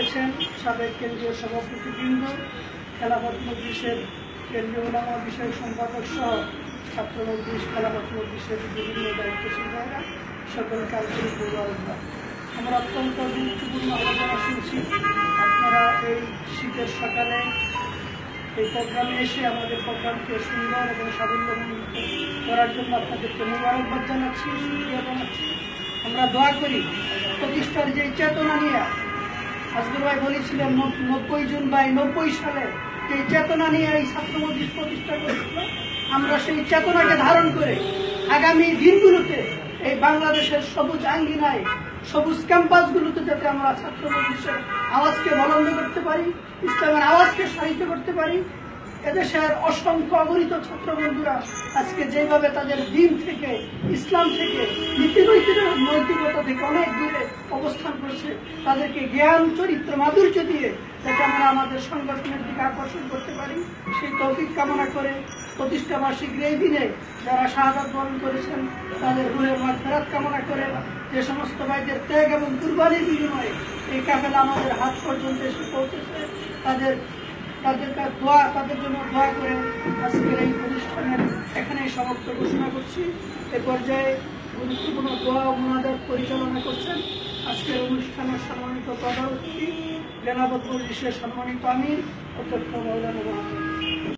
রয়েছেন সাবেক কেন্দ্রীয় সভাপতিবৃন্দ খেলাফত মজলিসের কেন্দ্রীয় ওলামা বিষয় সম্পাদক সহ ছাত্র মজলিস খেলাফত মজলিসের বিভিন্ন দায়িত্বশীল ভাইরা। সকলকে আন্তরিক আমরা অত্যন্ত গুরুত্বপূর্ণ আলোচনা শুনছি। আপনারা এই শীতের সকালে এই প্রোগ্রামে এসে আমাদের প্রোগ্রামকে সুন্দর এবং সাফল্যমণ্ডিত করার জন্য আপনাদেরকে মুবারকবাদ জানাচ্ছি জানাচ্ছি। আমরা দোয়া করি, প্রতিষ্ঠার যে চেতনা নিয়ে আজগুর ভাই বলেছিলেন নব্বই জুন বাই নব্বই সালে এই চেতনা নিয়ে এই ছাত্র মন্দির প্রতিষ্ঠা করেছিল, আমরা সেই চেতনাকে ধারণ করে আগামী দিনগুলোতে এই বাংলাদেশের সবুজ আঙ্গিনায়, সবুজ ক্যাম্পাসগুলোতে যাতে আমরা ছাত্র মন্দিরের আওয়াজকে বলন্দ করতে পারি, ইসলামের আওয়াজকে সাহিত্য করতে পারি এদেশের অসংখ্য অগণিত ছাত্র বন্ধুরা আজকে যেভাবে তাদের দিন থেকে, ইসলাম থেকে নীতি নৈতিক নৈতিকতা থেকে অনেক দূরে অবস্থান করছে, তাদেরকে জ্ঞান, চরিত্র, মাধুর্য দিয়ে যাতে আমরা আমাদের সংগঠনের দিকে আকর্ষণ করতে পারি। সেই তৌফিক কামনা করে প্রতিষ্ঠা বার্ষিক এই দিনে যারা শাহাদাত বরণ করেছেন, তাদের রুহের মাঝফেরাত কামনা করে যে সমস্ত ভাইদের ত্যাগ এবং কুরবানির বিনিময়ে এই কাফেলা আমাদের হাত পর্যন্ত এসে পৌঁছেছে। তাদের তাদের দোয়া, তাদের জন্য দোয়া করে আজকের এই অনুষ্ঠানের এখানে সমাপ্ত ঘোষণা করছি। এ পর্যায়ে গুরুত্বপূর্ণ দোয়া ওনাদের পরিচালনা করছেন আজকের অনুষ্ঠানের সম্মানিত প্রধান অতিথি জেলাবত মজলিসের সম্মানিত আমির, অধ্যক্ষ মৌলানা